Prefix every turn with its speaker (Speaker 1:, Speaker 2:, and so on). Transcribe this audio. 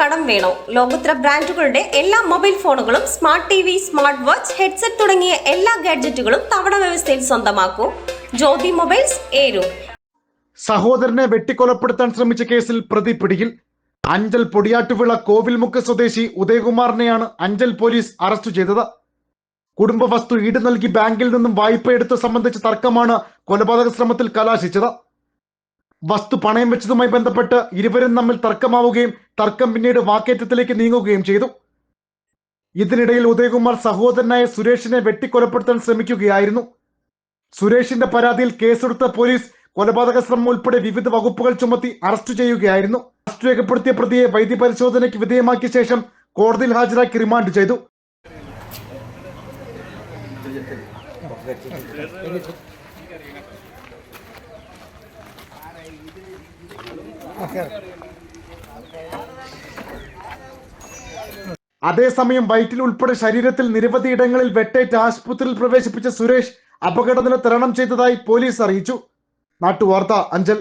Speaker 1: കടം വേണോ? ലോകോത്തര ബ്രാൻഡുകളുടെ എല്ലാ മൊബൈൽ ഫോണുകളും smart T V smart watch headset തുടങ്ങിയ എല്ലാ ഗാഡ്ജറ്റുകളും തവണ വ്യവസ്ഥയിൽ സ്വന്തമാക്കൂ. ജ്യോതി മൊബൈൽസ് ഏരു.
Speaker 2: സഹോദരനെ വെട്ടിക്കൊലപ്പെടുത്താൻ ശ്രമിച്ച കേസിൽ പ്രതി പിടിയിൽ. അഞ്ചൽ പൊടിയാട്ടുവിള കോവിൽമുക്ക് സ്വദേശി ഉദയകുമാറിനെയാണ് അഞ്ചൽ പോലീസ് അറസ്റ്റ് ചെയ്തത്. കുടുംബ വസ്തു ഈട് നൽകി ബാങ്കിൽ നിന്നും വായ്പ എടുത്ത സംബന്ധിച്ച തർക്കമാണ് കൊലപാതക ശ്രമത്തിൽ കലാശിച്ചത്. വസ്തു പണയം വെച്ചതുമായി ബന്ധപ്പെട്ട് ഇരുവരും തമ്മിൽ തർക്കമാവുകയും തർക്കം പിന്നീട് വാക്കേറ്റത്തിലേക്ക് നീങ്ങുകയും ചെയ്തു. ഇതിനിടയിൽ ഉദയകുമാർ സഹോദരനായ സുരേഷിനെ വെട്ടിക്കൊലപ്പെടുത്താൻ ശ്രമിക്കുകയായിരുന്നു. സുരേഷിന്റെ പരാതിയിൽ കേസെടുത്ത പോലീസ് കൊലപാതക ശ്രമം ഉൾപ്പെടെ വിവിധ വകുപ്പുകൾ ചുമത്തി അറസ്റ്റ് ചെയ്യുകയായിരുന്നു. അറസ്റ്റ് രേഖപ്പെടുത്തിയ പ്രതിയെ വൈദ്യപരിശോധനയ്ക്ക് വിധേയമാക്കിയ ശേഷം കോടതിയിൽ ഹാജരാക്കി റിമാൻഡ് ചെയ്തു. അതേസമയം വയറ്റിൽ ഉൾപ്പെടെ ശരീരത്തിൽ നിരവധി ഇടങ്ങളിൽ വെട്ടേറ്റ് ആശുപത്രിയിൽ പ്രവേശിപ്പിച്ച സുരേഷ് അപകടനില തരണം ചെയ്തതായി പോലീസ് അറിയിച്ചു. നാട്ടുവാർത്ത അഞ്ചൽ.